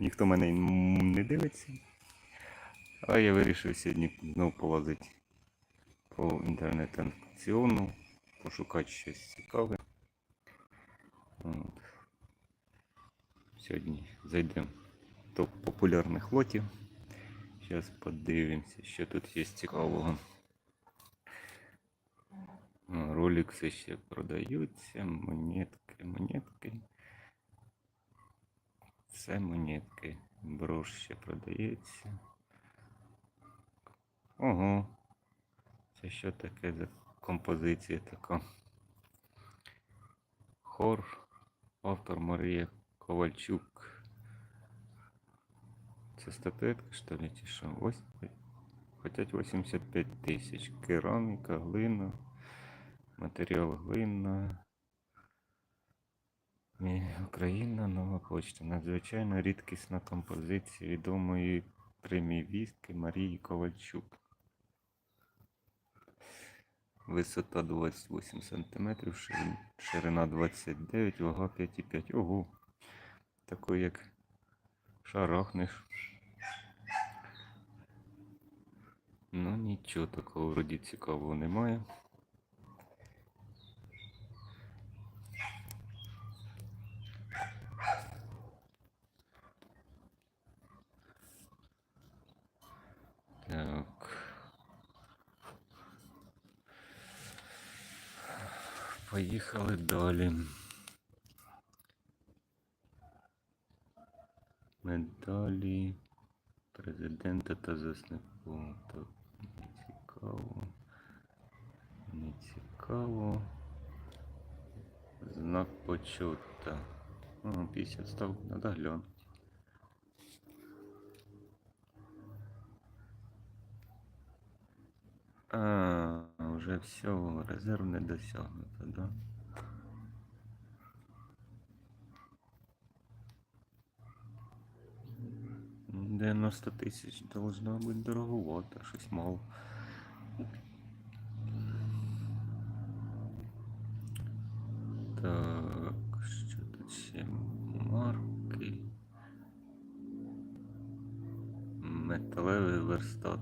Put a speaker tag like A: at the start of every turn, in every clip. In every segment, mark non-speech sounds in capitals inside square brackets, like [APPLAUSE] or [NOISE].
A: ніхто мене не дивиться. А я вирішив сьогодні знову полазити по інтернет-аукціону, пошукати щось цікаве. От. Сьогодні зайдемо до популярних лотів. Зараз подивимося, що тут є цікавого. А, Ролікси ще продаються, монетки, монетки. Це монетки. Брош ще продається. Ого. Це що таке за композиція така? Хор. Автор Марія Ковальчук. Це статуетка, що ли, чи що? Ось. Хотять 85 тисяч. Кераміка, глина, матеріал глина. Мі- Україна, нова почта. Надзвичайно рідкісна композиція відомої преміївістки Марії Ковальчук. Висота 28 см, ширина 29, вага 5,5. Ого. Такий як шарахнеш. Ну нічого такого вроді цікавого немає. Так. Поїхали далі. Медалі президента та засновку. Так, не цікаво. Не цікаво. Знак почута. О, 50 став, надо глянути. А, уже все, резерв не досягнуто, да? 90 тисяч должно бути дороговато, щось мало. Так, що тут ще марки? Металевий верстат.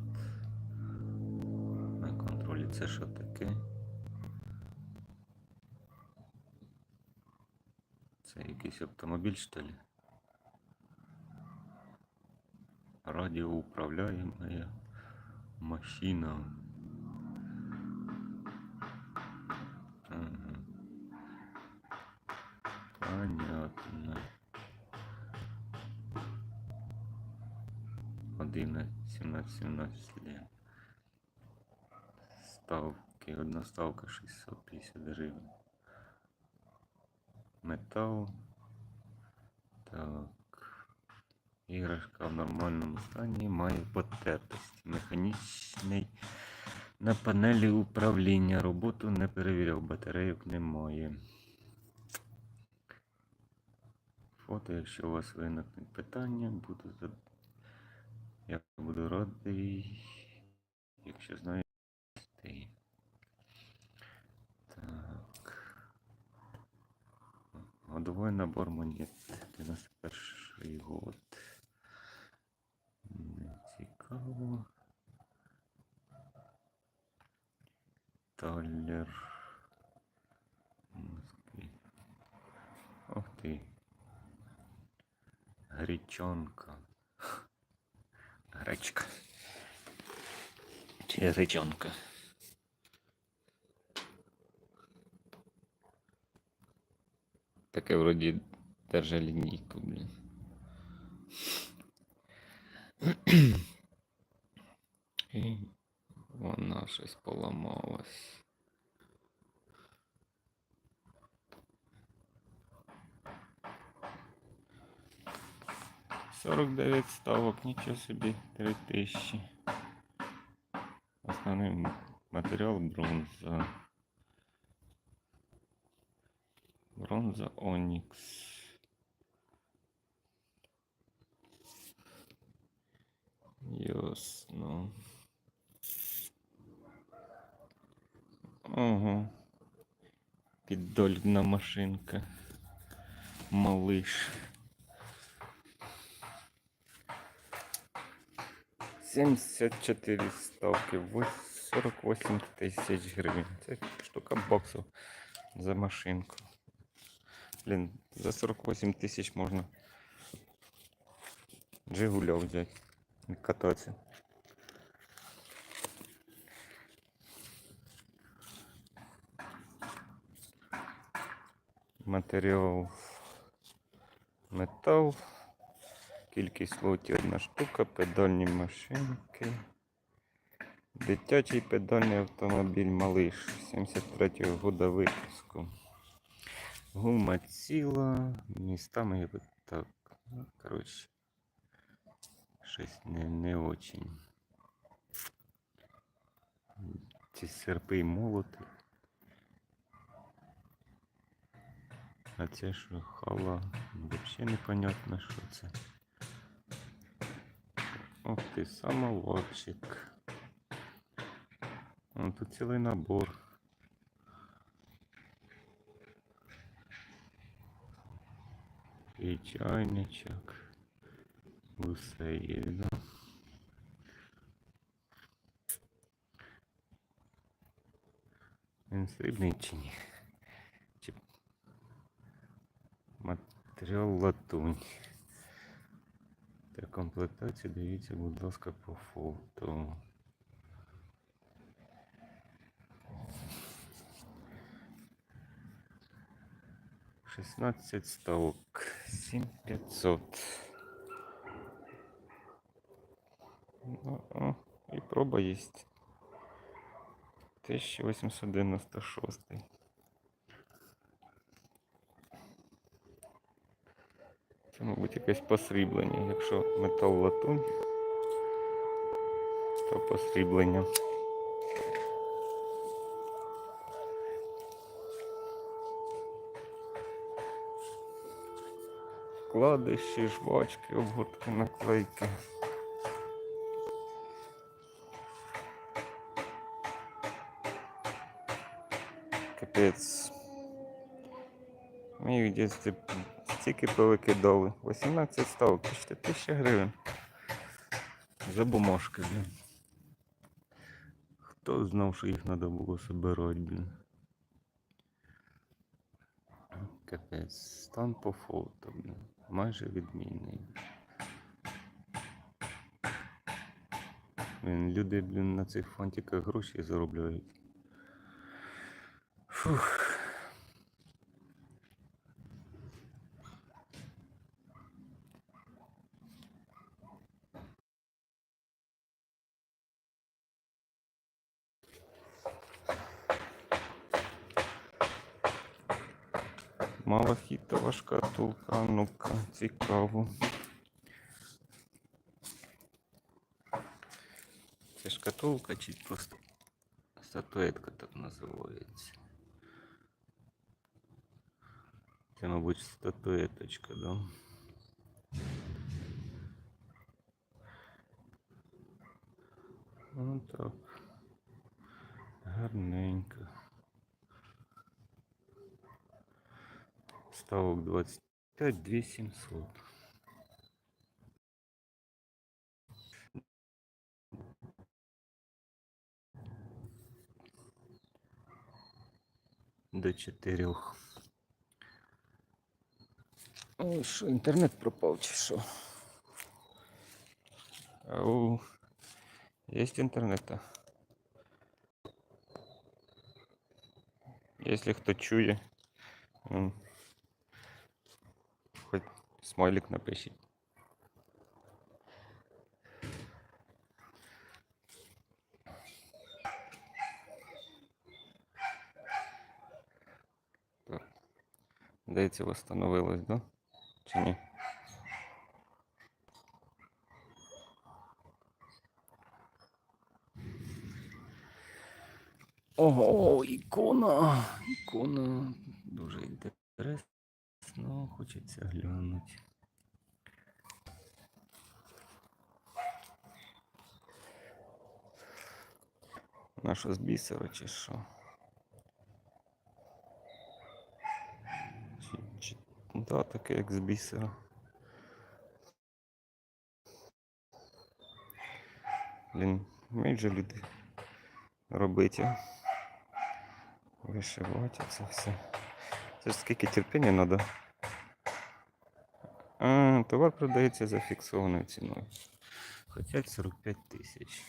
A: Контролі це що таке? Це якийсь автомобіль, що ли? Радіоуправляємая машина. Понятно. 11, 17, 17 лет. Ставки. Одна ставка 650 гривень. Метал. Так. Іграшка в нормальному стані має потертості. Механічний на панелі управління. Роботу не перевіряв, батарейок немає. Фото, якщо у вас виникнуть питання, буду я буду радий, якщо знаєте. Так. Годовой набор монет. 91 год. Не цікаво. Талер. Москві. Ох ти. Гречонка. Гречка. Чи гречонка? Таке вроді держа лінійку, блін. І вона щось поламалась. Сорок дев'ять ставок, нічого собі, три тисячі. Основний матеріал бронза. Бронза Онікс. Ясно. Ого. Піддольна машинка. Малиш. 74 ставки, вось- 48 тисяч гривень. Це штука боксів за машинку. Блін, за 48 тисяч можна Жигуля взяти і кататися. Матеріал метал. Кількість лотів одна штука, педальні машинки. Дитячий педальний автомобіль Малиш 73-го года випуску. Гума ціла, містами я би так. Ну, коротше, щось не, не очень. Ці серпи і молоти. А це що хала, взагалі непонятно, що це. Ох ти, самоварчик. Тут цілий набор. чайничок. Усе є, да? Він срібний чи ні? Чи матеріал латунь. Та комплектація дивіться, будь ласка, по фото. Шістнадцять ставок, Сім п'ятсот. Ну, о, і проба є. 1896. Це, мабуть, якесь посріблення. Якщо метал латунь, то посріблення. Вкладиші, жвачки, обгортки, наклейки. Капець. Їх десь стільки повикидали. 18 ставок, почти 1000 гривень. За бумажки, блін. Хто знав, що їх треба було собирати, блін. Капець, стан по фото, блін. Майже відмінний. Блін, люди, блін, на цих фантиках гроші заробляють. Фух. Цікаво. Це шкатулка чи просто статуетка так називається. Це, мабуть, статуеточка, да? Ну так. Гарненько. Ставок 25 2700. До чотирьох. Ой, що, інтернет пропав чи що? Ау. Є інтернет. Якщо хто чує, м, хоч Смайлик напишіть. Здається, восстановилось, да? Чи ні? Ого, ікона. Ікона дуже інтересно, хочеться глянути. З бісера чи що? Чи, чи, да, таке як з бісера. Блін, вміють же люди робити. Вишивати це все. Це ж скільки терпіння треба. А, товар продається за фіксованою ціною. Хоча 45 тисяч.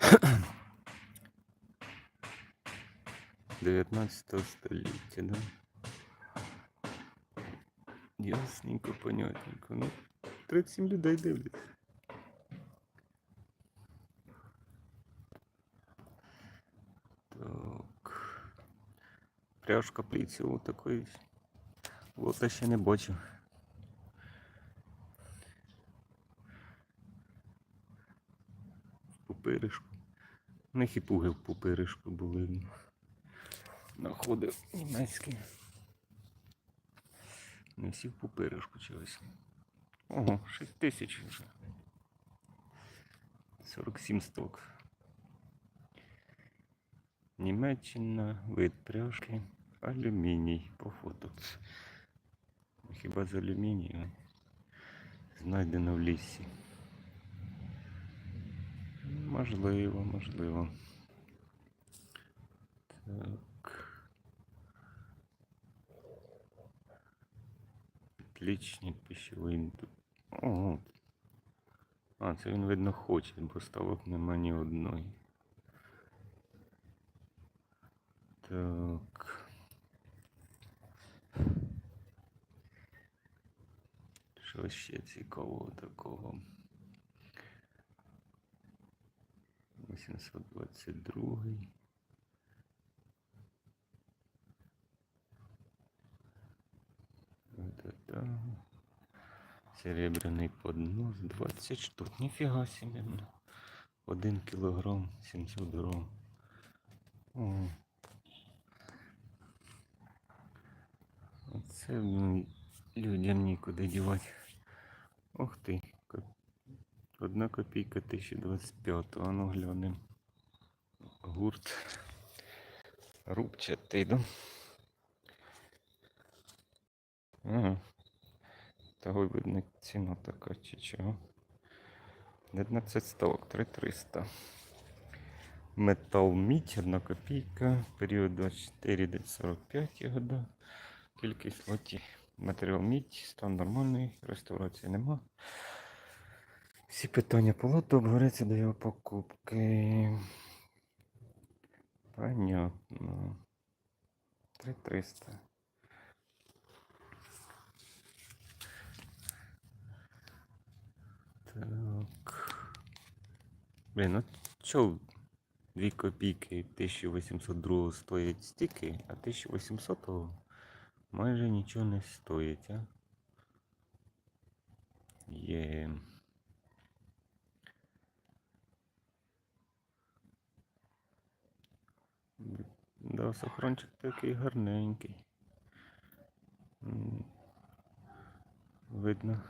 A: [COUGHS] Дев'ятнадцятого століття, да? Ясненько, понятненько. Ну, 37 людей дивляться. Так. Пряжка пліцю такої. Лота ще не бачив. В пупиришку. У них і пуги в пупиришку були. Находив німецькі. Не всі в пупиришку чогось. Ого, 6 тисяч вже. 47 сток. Німеччина, вид пряжки, алюміній по фото. Хіба з алюмінію? Знайдено в лісі. Можливо, можливо. Так. Отличний пищевий інду- Ого. А, це він видно хоче, бо ставок нема ні одної. Так. Що ще цікавого такого? 822. Вот это. Серебряний поднос 20 штук. Ніфіга собі. ну. Один кілограм 700 грам. Оце людям нікуди дівати. Ух ти. Одна копійка 1025. А ну глянемо. Гурт. Рубчатий, да? Ага. Того видно ціна така чи чого. 11 ставок, 3300. Метал мідь, 1 копійка, період 24 до 45 года. Кількість лоті. Матеріал мідь, стан нормальний, реставрації нема. Всі питання по лоту обговорюються до його покупки. Понятно. 3300. Так. Блін, ну чо 2 копійки 1802 стоять стільки, а 1800 майже нічого не стоїть, а? Є. Да, сохранчик такий гарненький. Видно,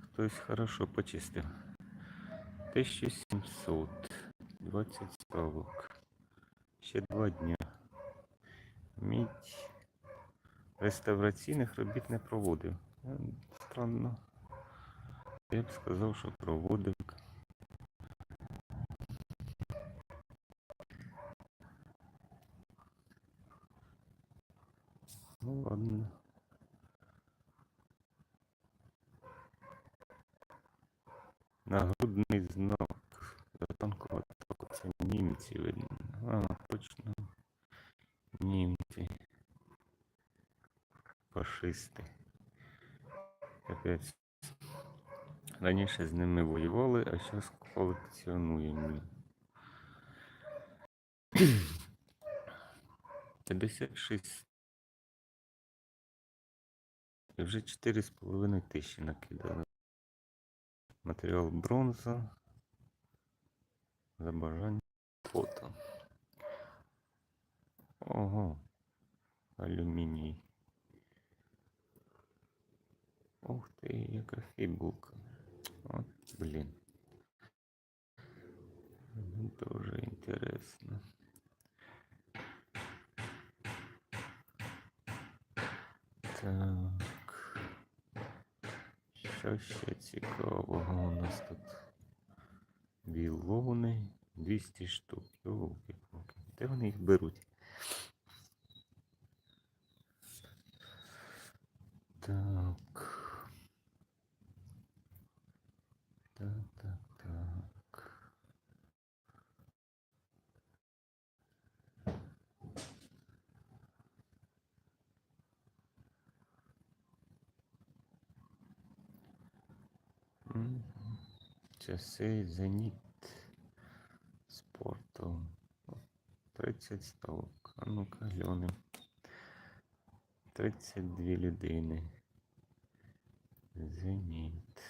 A: хтось хорошо почистив. 1700. 20 ставок. Ще два дня. Мідь. Реставраційних робіт не проводив. Е, Странно. Я б сказав, що проводив. Ну ладно. Нагрудний знак. Затанкова атака. Це німці видно. А, точно. Німці. Фашисти. Капець. Раніше з ними воювали, а зараз колекціонуємо. [CLEARS THROAT] 56. І вже 4,5 тисячі накидали. Матеріал бронза. За бажання фото. Ого. Алюміній. Ух ти, яка фібулка. От, блін. Ну, Дуже інтересно. Так. Що ще цікавого у нас тут? Білони 200 штук. Йолки-палки. Де вони їх беруть? Так, так, так. Мгм. Часи зеніт спорту. 30 ставок. А ну-ка глянем. 32 людини. Зеніт.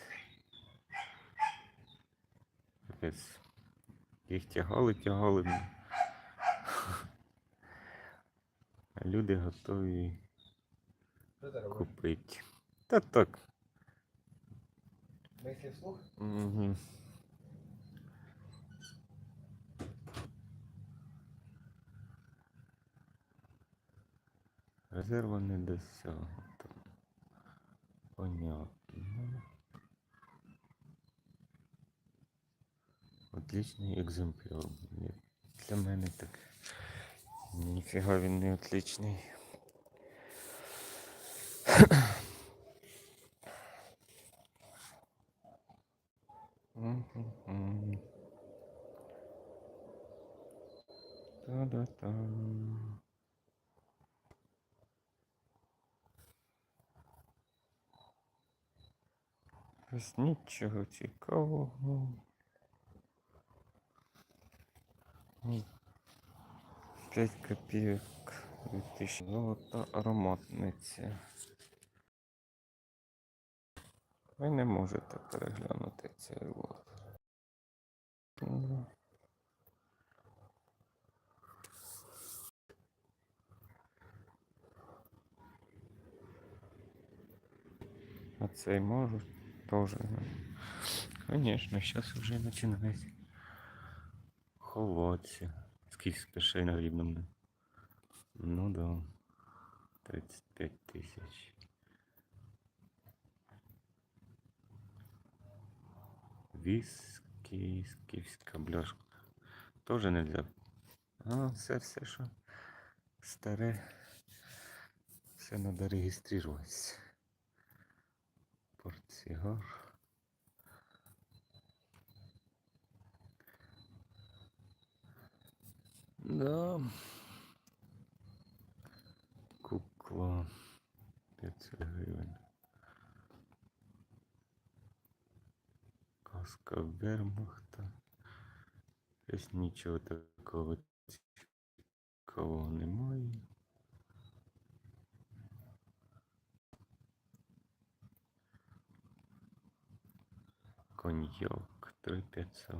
A: Капець. Їх тягали, тягали. [LAUGHS] люди готові купити. Та так.
B: Мислі вслух?
A: Угу. Резерва не досягнуто. Понятно. Отличний екземпляр. Для мене так. Ніфіга він не отличний. Ось нічого цікавого. 5 копійок 2000 золота ароматниця. Ви не можете переглянути цей лот. А цей можуть теж. Конечно, сейчас уже починається холодці. Скільки спешей на рівному? Ну да. 35 тисяч. Віскі, скіфська бляшка. Тоже нельзя. А, все, все, що старе. Все надо реєструватися. Портсигар. Да. Кукла. 500 гривень. Каска вермахта. Щось нічого такого цікавого немає. Коньяк 3500.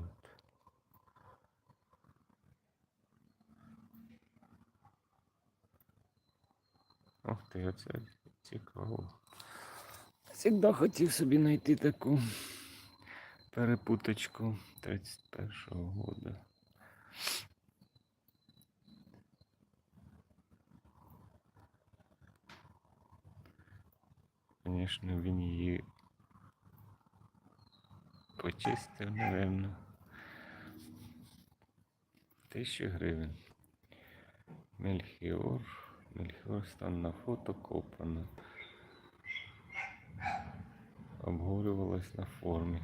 A: Ох ти, оце цікаво. Всегда хотів собі знайти таку перепуточку 31-го года. Звісно, він її почистив, напевно. Тисячу гривень. Мельхіор. Мельхіор стан на фото копано. Обговорювалось на формі.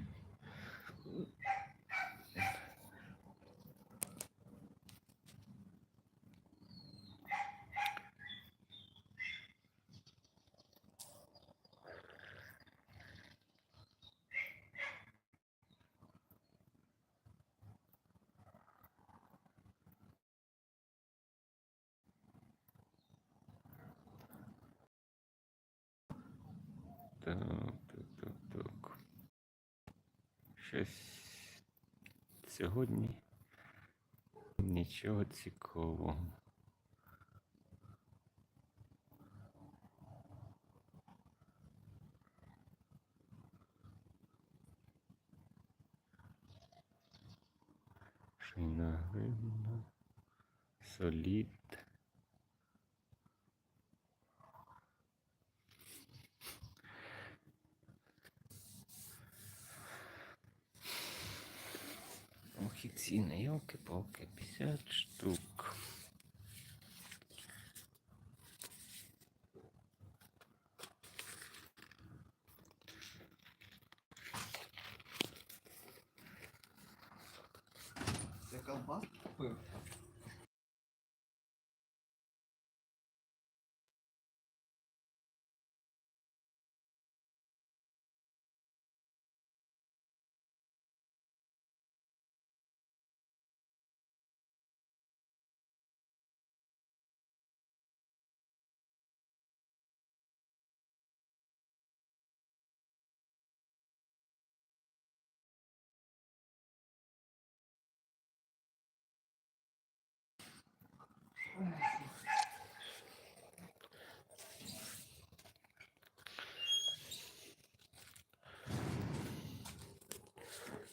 A: Так, так, так, так. Щось сьогодні нічого цікавого. Шийна гривна, солід. Йолки-палки, 50 штук.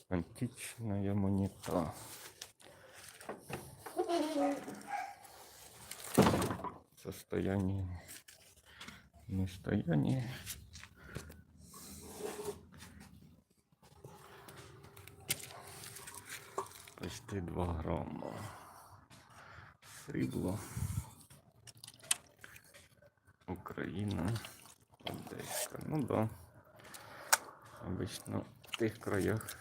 A: Античная монета. Состояние. Не стояние. Почти 2 грамма. Срібло. Україна. Одеська. Ну да. Обично в тих краях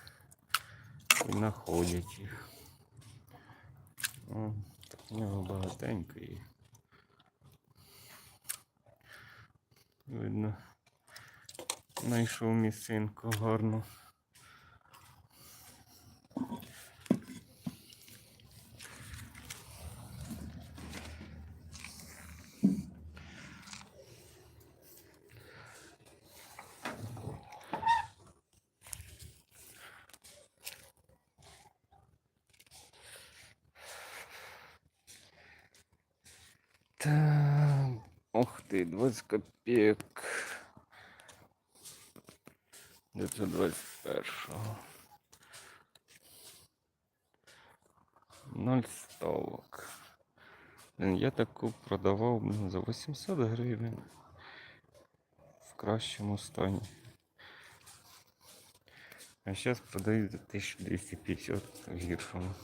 A: і знаходять їх. О, так в нього багатенько їх. Видно, знайшов місцинку гарну. 11 копійок 921-го. 0 ставок. Я таку продавав за 800 гривен в кращому стані. А сейчас продаю за 1250 в гіршому.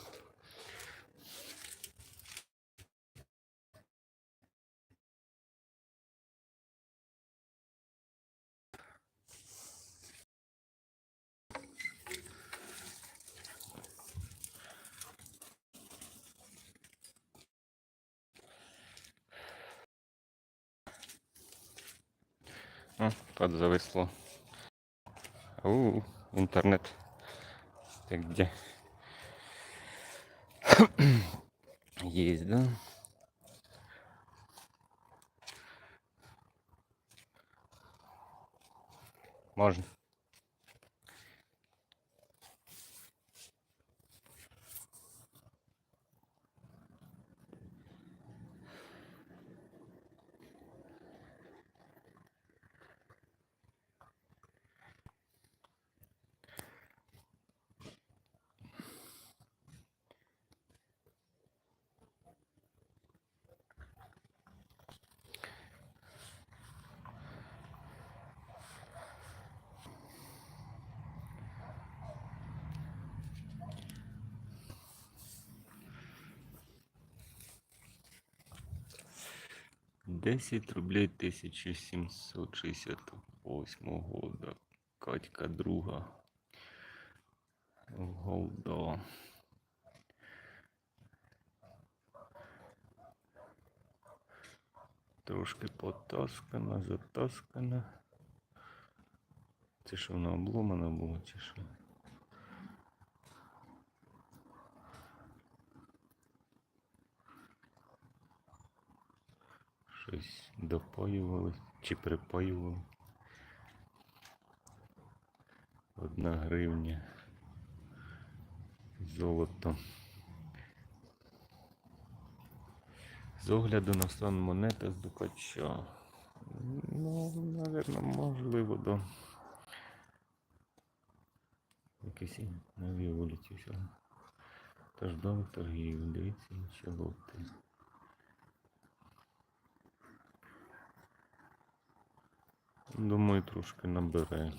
A: Подзависло. У, интернет Ти где? [COUGHS] Есть, да? Можно. Десять рублей 1768 года. Катька друга. Голда. Трошки потаскана, затаскана. Це що вона обломана була, чи що? Щось допаювали чи припаювали. Одна гривня. Золото. З огляду на стан монета з дукача. Ну, напевно, можливо, до якісь нові вулиці всього. Тож до торгів, дивіться лоти. Думаю, трошки набере.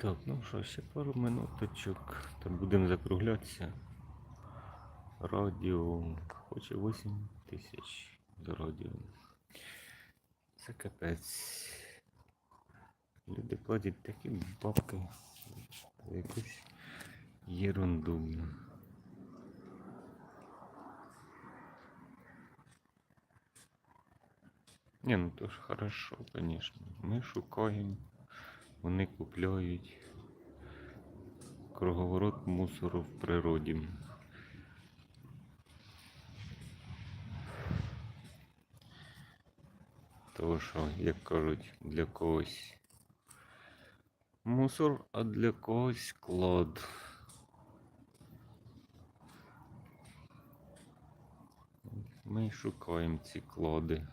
A: Так, ну що, ще пару минуточок, там будемо закруглятися. Радіо хоче 8 тисяч за радіо. Це капець. Люди платять такі бабки за якусь ерунду. Ні, ну то ж хорошо, конечно. Ми шукаємо, вони купляють. Круговорот мусору в природі. Тому що, як кажуть, для когось мусор, а для когось клад. Ми шукаємо ці клади.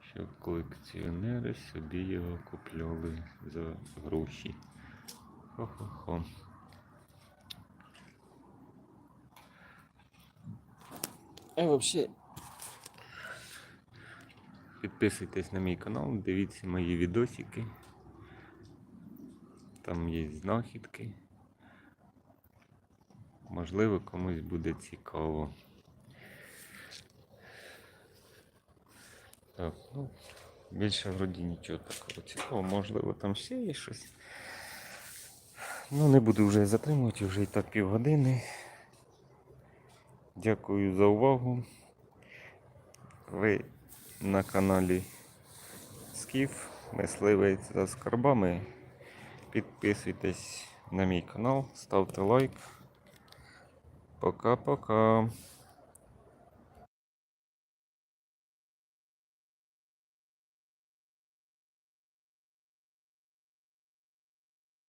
A: Щоб колекціонери собі його купляли за гроші. Хо-хо-хо. А взагалі. Підписуйтесь на мій канал, дивіться мої відосики. Там є знахідки. Можливо, комусь буде цікаво. Так, ну, більше вроді нічого такого цікавого, можливо, там ще є щось. Ну, не буду вже затримувати, вже і так півгодини. Дякую за увагу. Ви на каналі Скіф, мисливець за скарбами. Підписуйтесь на мій канал, ставте лайк. Пока-пока.